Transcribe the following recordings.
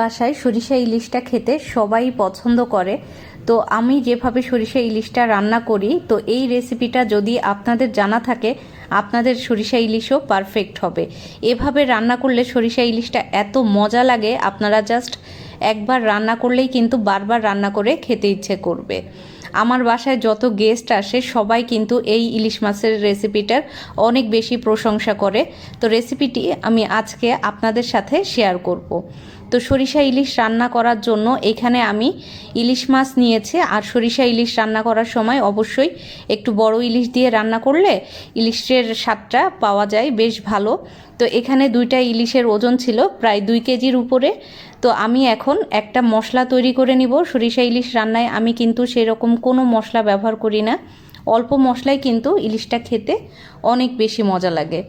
বাসায় সরিষা ইলিশটা খেতে সবাই পছন্দ করে। তো আমি যেভাবে সরিষা ইলিশটা রান্না করি, তো এই রেসিপিটা যদি আপনাদের জানা থাকে, আপনাদের সরিষা ইলিশও পারফেক্ট হবে। এভাবে রান্না করলে সরিষা ইলিশটা এত মজা লাগে, আপনারা জাস্ট একবার রান্না করলেই কিন্তু বারবার রান্না করে খেতে ইচ্ছে করবে। আমার বাসায় যত গেস্ট আসে, সবাই কিন্তু এই ইলিশ মাছের রেসিপিটার অনেক বেশি প্রশংসা করে। তো রেসিপিটি আমি আজকে আপনাদের সাথে শেয়ার করব। তো সরিষা ইলিশ রান্না করার জন্য এখানে আমি ইলিশ মাছ নিয়েছি। আর সরিষা ইলিশ রান্না করার সময় অবশ্যই একটু বড় ইলিশ দিয়ে রান্না করলে ইলিশের স্বাদটা পাওয়া যায় বেশ ভালো। তো এখানে দুইটা ইলিশের ওজন ছিল, প্রায় দুই কেজির উপরে। তো আমি এখন একটা মশলা তৈরি করে নিব। সরিষা ইলিশ রান্নায় আমি কিন্তু সেরকম কোনো মশলা ব্যবহার করি না। অল্প মশলায় কিন্তু ইলিশটা খেতে অনেক বেশি মজা লাগে।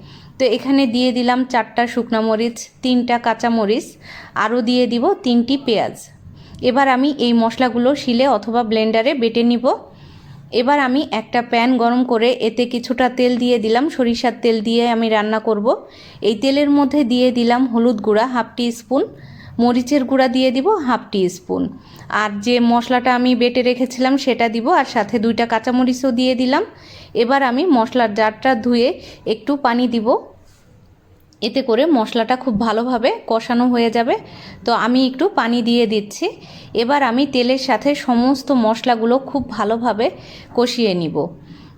তো এখানে দিয়ে দিলাম চারটা শুকনা মরিচ, তিনটা কাঁচা মরিচ, আরও দিয়ে দিব তিনটি পেঁয়াজ। এবার আমি এই মশলাগুলো শিলে অথবা ব্লেন্ডারে বেটে নিব। এবার আমি একটা প্যান গরম করে এতে কিছুটা তেল দিয়ে দিলাম, সরিষার তেল দিয়ে আমি রান্না করব। এই তেলের মধ্যে দিয়ে দিলাম হলুদ গুঁড়া হাফ টি স্পুন মরিচের গুঁড়া দিয়ে দিব হাফ টি স্পুন আর যে মশলাটা আমি বেটে রেখেছিলাম সেটা দিব আর সাথে দুইটা কাঁচামরিচও দিয়ে দিলাম। এবার আমি মশলার জারটা ধুয়ে একটু পানি দিব। এতে করে মশলাটা খুব ভালোভাবে কষানো হয়ে যাবে। তো আমি একটু পানি দিয়ে দিচ্ছি। এবার আমি তেলের সাথে সমস্ত মশলাগুলো খুব ভালোভাবে কষিয়ে নিব।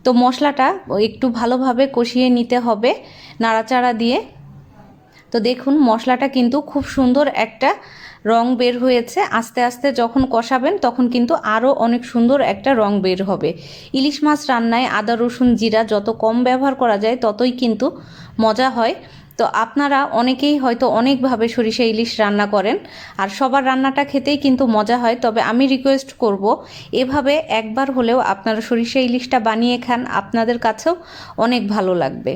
তো মশলাটা একটু ভালোভাবে কষিয়ে নিতে হবে নাড়াচাড়া দিয়ে। তো দেখুন, মশলাটা কিন্তু খুব সুন্দর একটা রং বের হয়েছে। আস্তে আস্তে যখন কষাবেন, তখন কিন্তু আরও অনেক সুন্দর একটা রং বের হবে। ইলিশ মাছ রান্নায় আদা, রসুন, জিরা যত কম ব্যবহার করা যায়, ততই কিন্তু মজা হয়। তো আপনারা অনেকেই হয়তো অনেকভাবে সরিষা ইলিশ রান্না করেন, আর সবার রান্নাটা খেতেই কিন্তু মজা হয়। তবে আমি রিকোয়েস্ট করব, এভাবে একবার হলেও আপনারা সরিষা ইলিশটা বানিয়ে খান, আপনাদের কাছেও অনেক ভালো লাগবে।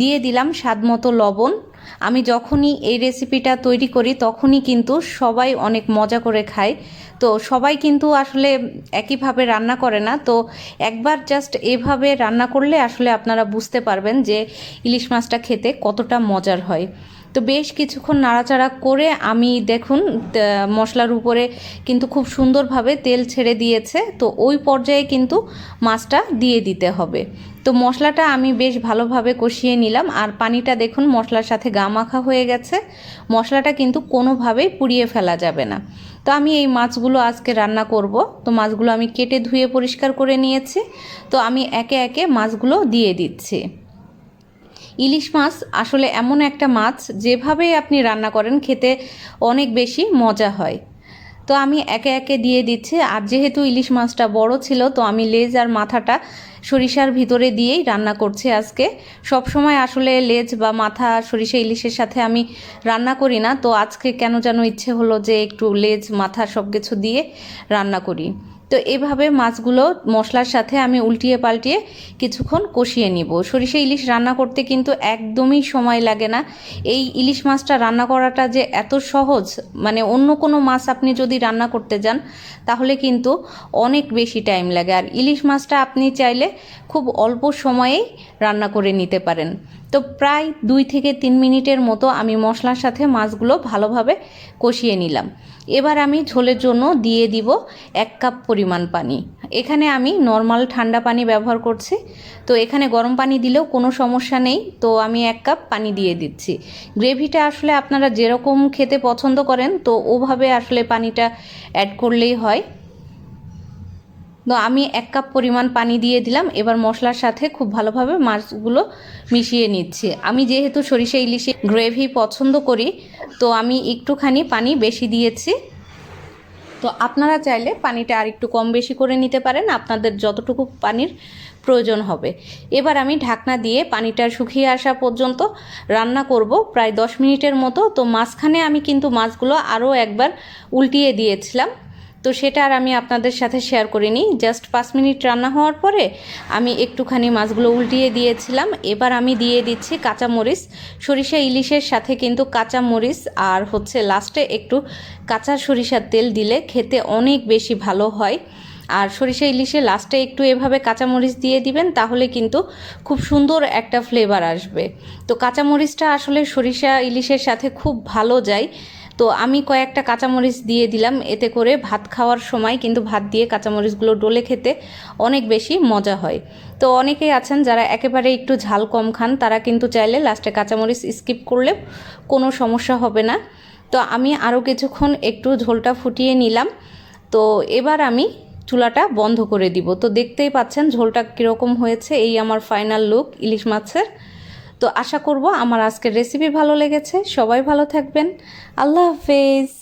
দিয়ে দিলাম স্বাদ মতো লবণ। আমি যখনই এই রেসিপিটা তৈরি করি, তখনই কিন্তু সবাই অনেক মজা করে খায়। তো সবাই কিন্তু আসলে একইভাবে রান্না করে না। তো একবার জাস্ট এভাবে রান্না করলে আসলে আপনারা বুঝতে পারবেন যে ইলিশ মাছটা খেতে কতটা মজার হয়। তো বেশ কিছুক্ষণ নাড়াচাড়া করে আমি দেখুন মশলার উপরে কিন্তু খুব সুন্দরভাবে তেল ছেড়ে দিয়েছে। তো ওই পর্যায়ে কিন্তু মাছটা দিয়ে দিতে হবে। তো মশলাটা আমি বেশ ভালোভাবে কষিয়ে নিলাম। আর পানিটা দেখুন, মশলার সাথে গা মাখা হয়ে গেছে। মশলাটা কিন্তু কোনোভাবেই পুড়িয়ে ফেলা যাবে না। তো আমি এই মাছগুলো আজকে রান্না করব। তো মাছগুলো আমি কেটে ধুয়ে পরিষ্কার করে নিয়েছি। তো আমি একে একে মাছগুলো দিয়ে দিচ্ছি। ইলিশ মাছ আসলে এমন একটা মাছ যেভাবে আপনি রান্না করেন খেতে অনেক বেশি মজা হয়। তো আমি একে একে দিয়ে দিচ্ছি। আর যেহেতু ইলিশ মাছটা বড় ছিল, তো আমি লেজ আর মাথাটা সরিষার ভিতরে দিয়েই রান্না করছি আজকে। সব সময় আসলে লেজ বা মাথা সরিষা ইলিশের সাথে আমি রান্না করি না। তো আজকে কেন যেন ইচ্ছে হলো যে একটু লেজ, মাথা সব কিছু দিয়ে রান্না করি। তো এভাবে মাছগুলো মশলার সাথে আমি উল্টিয়ে পাল্টিয়ে কিছুক্ষণ কষিয়ে নিব। সরিষা ইলিশ রান্না করতে কিন্তু একদমই সময় লাগে না। এই ইলিশ মাছটা রান্না করাটা যে এত সহজ মানে অন্য কোনো মাছ আপনি যদি রান্না করতে যান, তাহলে কিন্তু অনেক বেশি টাইম লাগে। আর ইলিশ মাছটা আপনি চাইলে খুব অল্প সময়েই রান্না করে নিতে পারেন। তো প্রায় দুই থেকে তিন মিনিটের মতো আমি মশলার সাথে মাছগুলো ভালোভাবে কষিয়ে নিলাম। এবার আমি ঝোলের জন্য দিয়ে দিব এক কাপ পরিমাণ পানি। এখানে আমি নর্মাল ঠান্ডা পানি ব্যবহার করছি। তো এখানে গরম পানি দিলেও কোনো সমস্যা নেই। তো আমি এক কাপ পানি দিয়ে দিচ্ছি। গ্রেভিটা আসলে আপনারা যেরকম খেতে পছন্দ করেন, তো ওভাবে আসলে পানিটা অ্যাড করলেই হয়। তো আমি এক কাপ পরিমাণ পানি দিয়ে দিলাম। এবার মশলার সাথে খুব ভালোভাবে মাছগুলো মিশিয়ে নিচ্ছি। আমি যেহেতু সরিষা ইলিশে গ্রেভি পছন্দ করি, তো আমি একটুখানি পানি বেশি দিয়েছি। তো আপনারা চাইলে পানিটা আর একটু কম বেশি করে নিতে পারেন, আপনাদের যতটুকু পানির প্রয়োজন হবে। এবার আমি ঢাকনা দিয়ে পানিটা শুকিয়ে আসা পর্যন্ত রান্না করব প্রায় দশ মিনিটের মতো। তো মাঝখানে আমি কিন্তু মাছগুলো আরও একবার উল্টিয়ে দিয়েছিলাম। তো সেটা আর আমি আপনাদের সাথে শেয়ার করিনি। জাস্ট পাঁচ মিনিট রান্না হওয়ার পরে আমি একটুখানি মাছগুলো উল্টিয়ে দিয়েছিলাম। এবার আমি দিয়ে দিচ্ছি কাঁচা মরিচ সরিষা ইলিশের সাথে কিন্তু কাঁচা মরিচ আর হচ্ছে লাস্টে একটু কাঁচা সরিষার তেল দিলে খেতে অনেক বেশি ভালো হয়। আর সরিষা ইলিশে লাস্টে একটু এভাবে কাঁচামরিচ দিয়ে দিবেন, তাহলে কিন্তু খুব সুন্দর একটা ফ্লেভার আসবে। তো কাঁচামরিচটা আসলে সরিষা ইলিশের সাথে খুব ভালো যায়। তো আমি কয়েকটা কাঁচামরিচ দিয়ে দিলাম, এতে করে ভাত খাওয়ার সময় কিন্তু ভাত দিয়ে কাঁচামরিচগুলো ডলে খেতে অনেক বেশি মজা হয়। তো অনেকেই আছেন যারা একেবারে একটু ঝাল কম খান, তারা কিন্তু চাইলে লাস্টে কাঁচামরিচ স্কিপ করলে কোনো সমস্যা হবে না। তো আমি আরও কিছুক্ষণ একটু ঝোলটা ফুটিয়ে নিলাম। তো এবার আমি চুলাটা বন্ধ করে দিব। তো দেখতেই পাচ্ছেন ঝোলটা কীরকম হয়েছে, এই আমার ফাইনাল লুক, ইলিশ মাছের। তো আশা করব আমার আজকের রেসিপি ভালো লেগেছে। সবাই ভালো থাকবেন। আল্লাহ হাফেজ।